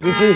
দিছি